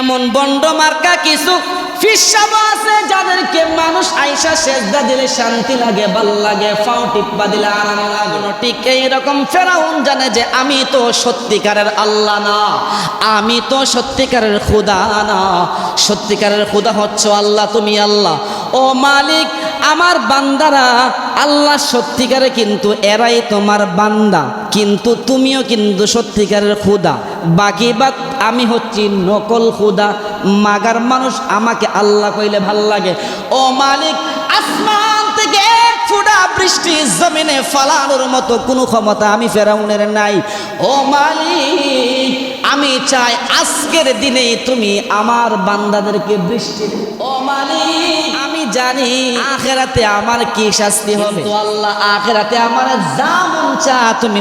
এমন বন্ড মার্কা কিছু ফিসাব আছে যাদেরকে মানুষ আইসা সেজদা দিলে শান্তি লাগে ভালো লাগে, ফাও টিপ্পা দিলে আরাম লাগে না। ঠিক এইরকম ফেরাউন জানে যে আমি তো সত্যিকারের আল্লাহ না, আমি তো সত্যিকারের খুদা না। সত্যিকারের খুদা হচ্ছে আল্লাহ, তুমি আল্লাহ। ও মালিক, আমার বান্দারা আল্লাহ সত্যিকারে কিন্তু এরাই তোমার বান্দা, কিন্তু তুমিও কিন্তু সত্যিকারের খুদা। বাকি বাদ আমি হচ্ছি নকল খুদা। মাগার মানুষ আমাকে আল্লাহ কইলে ভালো লাগে। ও মালিক, আসমান থেকে এক ফুটা বৃষ্টি জমিনে ফালানোর মতো কোনো ক্ষমতা আমি ফেরাউনের নাই। ও মালিক, আমি চাই আজকের দিনে তুমি আমার বান্দাদেরকে বৃষ্টি। ও মালিক, আমি জানি আখেরাতে আমার কি শাস্তি হবে। আল্লাহ, আখেরাতে আমার যা চা তুমি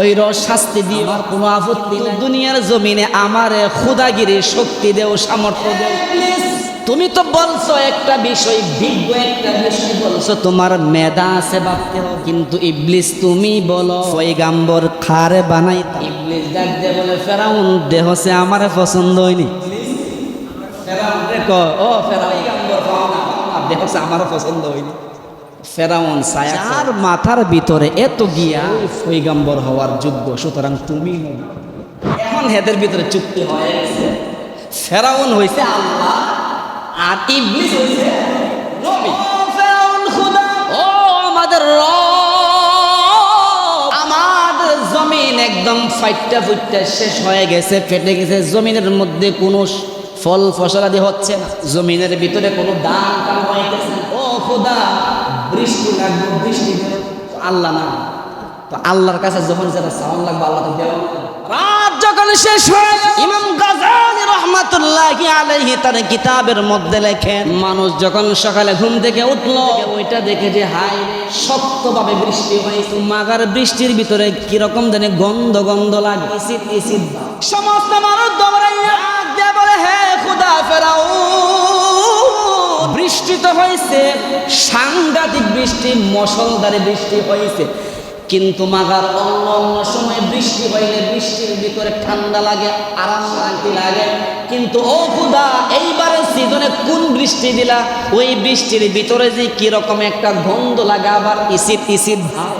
ওই রস শাস্তি দিয়ে আমার কোনো আপত্তি দুনিয়ার জমিনে আমার খুদাগিরি শক্তি দেও সামর্থ্য দেও। তুমি তো বলছো একটা বিষয় বিজ্ঞ একটা বিষয় বলছো তোমার মেধা আছে ভাবতে হবে কিন্তু ইবলিস তুমি বলো। পয়গাম্বর খারে বানাই ইবলিস ডাক দিয়ে বলে ফেরাউন দেহ সে আমার পছন্দ হয়নি। ফেরাউন রে কয়, ও ফেরাউন গাম্বর দেহ সে আমারও পছন্দ হয়নি। ফেরাউন ছায়া যার মাথার ভিতরে এত গিয়া পৈগাম্বর হওয়ার যোগ্য সুতরাং তুমি এখন হেদের ভিতরে চুক্তি হয়ে গেছে। ফেরাউন হইছে আল্লাহ আর ইবলিস হইছে নবী। ও ফেরাউন খুদা। ও আমাদের রব। আমাদের জমিন একদম ফাইটটা ফুটটা শেষ হয়ে গেছে ফেটে গেছে। জমিনের মধ্যে কোনো ফল ফসলাদি হচ্ছে না। জমিনের ভিতরে কোনো দান কাম হইতেছে না। ও খোদা বৃষ্টি লাগবে বৃষ্টি দেও। তো আল্লাহ না। তো আল্লাহর কাছে যখন যেটা সাউন্ড লাগবে, আল্লাহ তো দেওয়া রাত যখন শেষ হয়ে, ইমাম গাজালি রহমাতুল্লাহি আলাইহি তার কিতাবের মধ্যে লেখেন, মানুষ যখন সকালে ঘুম থেকে উঠল, ওইটা দেখে যে হাই শক্তভাবে বৃষ্টি হয়েছে। মাগার বৃষ্টির ভিতরে কীরকম জানে গন্ধ গন্ধ লাগে। সমস্ত হয়েছে, সাংঘাতিক বৃষ্টি মশলদারে বৃষ্টি হয়েছে। কিন্তু মাগার অন্য অন্য সময় বৃষ্টি হইলে বৃষ্টির ভিতরে ঠান্ডা লাগে, আরাম শান্তি লাগে। কিন্তু ও খুদা এইবারে সিজনে কোন বৃষ্টি দিলা? ওই বৃষ্টির ভিতরে যে কীরকম একটা গন্ধ লাগে, আবার ইসিত ইসিত ভাব।